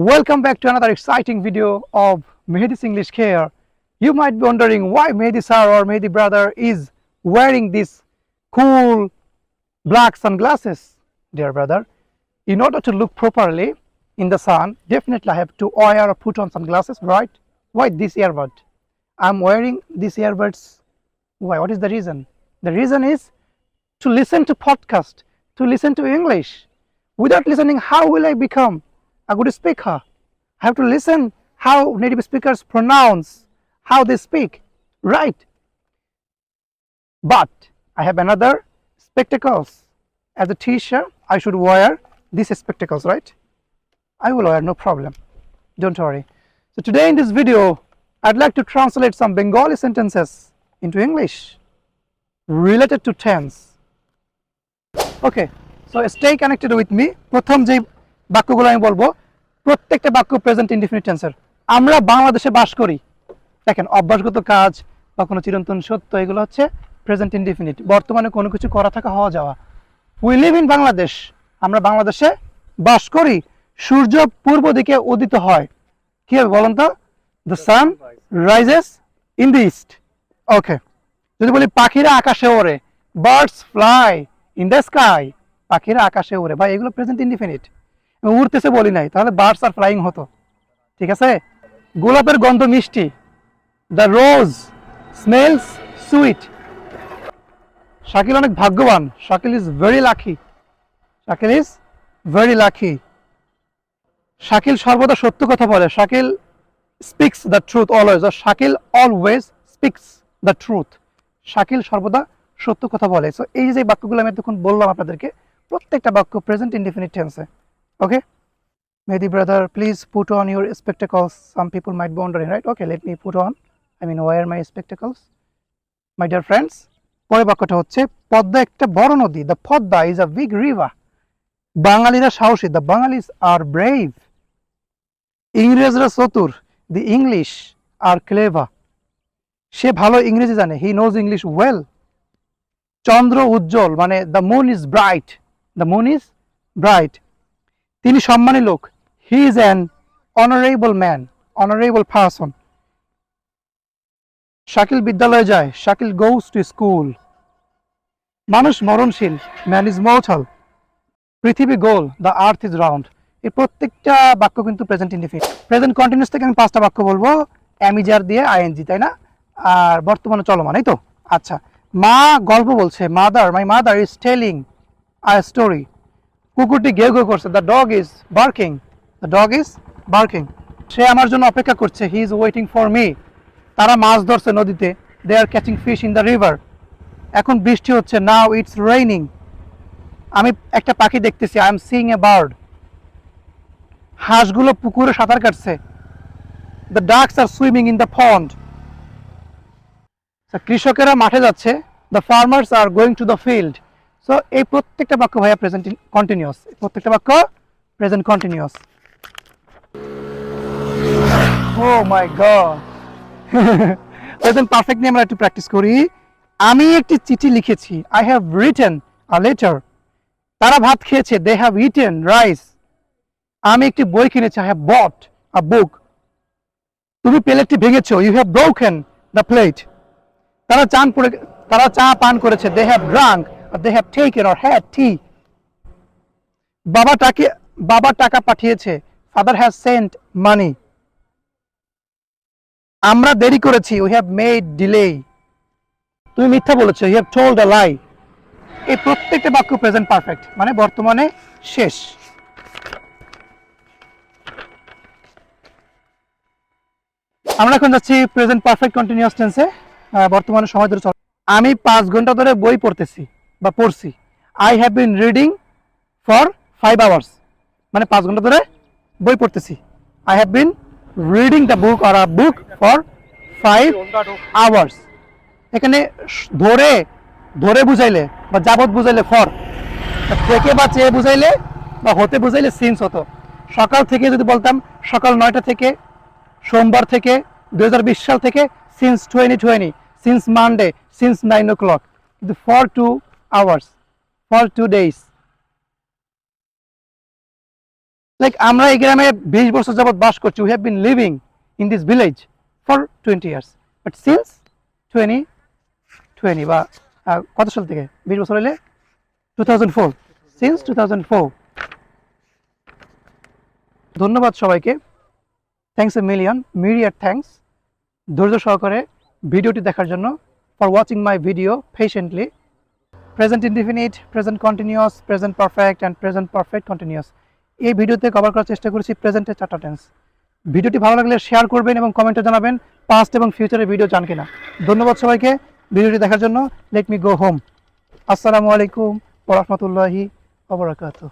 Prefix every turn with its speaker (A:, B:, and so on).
A: Welcome back to another exciting video of Mehdi's English Care. You might be wondering why Mehdi sir or Mehdi brother is wearing these cool black sunglasses, dear brother. In order to look properly in the sun, definitely I have to wear or put on sunglasses, right? Why this earbud? I'm wearing these earbuds. Why? What is the reason? The reason is to listen to podcast, to listen to English. Without listening, how will I become a good speaker? I have to listen how native speakers pronounce, how they speak, right? But I have another spectacles. As a teacher, I should wear these spectacles, right? I will wear, no problem. Don't worry. So today in this video, I'd like to translate some Bengali sentences into English related to tense. Okay so stay connected with me প্রথম যে বাক্যগুলো আমি বলব। প্রত্যেকটা বাক্য present indefinite টেন্সের আমরা বাংলাদেশে বাস করি। দেখেন, অভ্যাসগত কাজ বা কোনো চিরন্তন সত্য, এগুলো হচ্ছে প্রেজেন্ট ইনডিফিনিট বর্তমানে কোনো কিছু করা থাকা, হওয়া, যাওয়া। উই লিভ ইন বাংলাদেশ আমরা বাংলাদেশে বাস করি। সূর্য পূর্ব দিকে উদিত হয়। কি হবে বলুন তো? The sun rises in the east okay যদি বলি, পাখিরা আকাশে ওড়ে। Birds fly in the sky পাখিরা আকাশে ওড়ে। ভাই, এগুলো প্রেজেন্ট ইনডিফিনিট উড়তেছে বলি নাই, তাহলে বার্ডস আর ফ্লাইং হতো। ঠিক আছে? গোলাপের গন্ধ মিষ্টি। The rose smells sweet Shakil অনেক ভাগ্যবান। Shakil is very lucky Shakil is very lucky Shakil সর্বদা সত্য কথা বলে। Shakil speaks the truth always R Shakil always speaks the truth Shakil সর্বদা সত্য কথা বলে। সো এই যে বাক্যগুলো আমি তখন বললাম আপনাদেরকে, প্রত্যেকটা বাক্য প্রেজেন্ট ইনডিফিনিট টেন্সে ওকে Mehdi brother, please put on your spectacles. Some people might be wondering, right? Okay, let me put on. I mean, wear my spectacles. My dear friends, পরের বাক্যটা হচ্ছে পদ্মা একটা বড় নদী। The Padma is a big river বাঙালিরা সাহসী। The বাঙালিজ R brave ইংরেজরা চতুর। দি ইংলিশ আর ক্লেভা সে ভালো ইংরেজি জানে। হি নোজ ইংলিশ ওয়েল চন্দ্র উজ্জ্বল। মানে the moon is bright the moon is bright তিনি সম্মানী লোক। He is an honourable man honourable person Shakil বিদ্যালয়ে যায়, শাকিল গোস টু স্কুল মানুষ মরণশীল ম্যান ইজ মর্টাল পৃথিবী গোল দ্য আর্থ ইজ রাউন্ড এই প্রত্যেকটা বাক্য কিন্তু প্রেজেন্ট ইন্ডিফিট প্রেজেন্ট কন্টিনিউস থেকে আমি পাঁচটা বাক্য বলব। অ্যামিজার দিয়ে আইএনজি তাই না? আর বর্তমানে চলমান, এই তো? আচ্ছা। মা গল্প বলছে mother my mother is telling a story কুকুরটি গেউ গেউ করছে। The dog is barking the dog is barking সে আমার জন্য অপেক্ষা করছে। He is waiting for me তারা মাছ ধরছে নদীতে। They are catching fish in the river এখন বৃষ্টি হচ্ছে। নাও ইটস রেইনিং আমি একটা পাখি দেখতেছি। I am seeing a bird হাঁসগুলো পুকুরে সাঁতার কাটছে। The ducks are swimming in the pond কৃষকেরা মাঠে যাচ্ছে। The farmers are going to the field so এই প্রত্যেকটা বাক্য ভাইয়া প্রেজেন্ট কন্টিনিউয়াস প্রত্যেকটা বাক্য present continuous oh my God present perfect নিয়ে আমরা একটু প্র্যাকটিস করি। আমি একটি চিঠি লিখেছি। I have written a letter তারা ভাত খেয়েছে। দে হ্যাভ ইটেন রাইস আমি একটি বই কিনেছি। I have bought a book তুমি প্লেটটি ভেঙেছো। You have broken the plate তারা চান করে তারা চা পান করেছে। They have drunk they have taken or had tea বাবা টাকে বাবা টাকা পাঠিয়েছে। ফাদার হ্যাজ সেন্ট মানি আমরা দেরি করেছি। উই হ্যাভ মেড ডিলে তুমি মিথ্যা বলেছ। You have told a lie এই প্রত্যেকটা বাক্য প্রেজেন্ট পারফেক্ট মানে বর্তমানে শেষ। আমরা এখন যাচ্ছি প্রেজেন্ট পারফেক্ট কন্টিনিউয়াস টেন্সে বর্তমানে সময় ধরে চল আমি পাঁচ ঘণ্টা ধরে বই পড়তেছি। বা পড়ছি। I have been reading for five hours মানে পাঁচ ঘণ্টা ধরে বই পড়তেছি। I have been reading the book R book for five hours এখানে ধরে ধরে বুঝাইলে বা যাবত বুঝাইলে ফর থেকে বা চেয়ে বুঝাইলে বা হতে বুঝাইলে সিন্স হতো। সকাল থেকে যদি বলতাম, সকাল নয়টা থেকে, সোমবার থেকে দু হাজার বিশ সাল থেকে since twenty twenty since Monday since nine o'clock কিন্তু for two hours for two days like আমরা এই গ্রামে বিশ বছর যাবত বাস করছি we have been living in this village for twenty years but since twenty twenty বা কত সাল থেকে? বিশ বছর হলে two thousand four since two thousand four ধন্যবাদ সবাইকে। থ্যাংকস এ মিলিয়ন মিডিয়ার থ্যাংকস ধৈর্য সহকারে ভিডিওটি দেখার জন্য for watching my video patiently present indefinite present continuous present perfect and present perfect continuous এই ভিডিওতে কভার করার চেষ্টা করেছি প্রেজেন্টের চারটা টেন্স ভিডিওটি ভালো লাগলে শেয়ার করবেন এবং কমেন্টে জানাবেন পাস্ট এবং ফিউচারের ভিডিও জান কিনা। ধন্যবাদ সবাইকে। ভিডিওটি দেখার জন্য লেট মি গো হোম আসসালামু আলাইকুম ওরহমতুল্লাহি ওবরাকাতুহ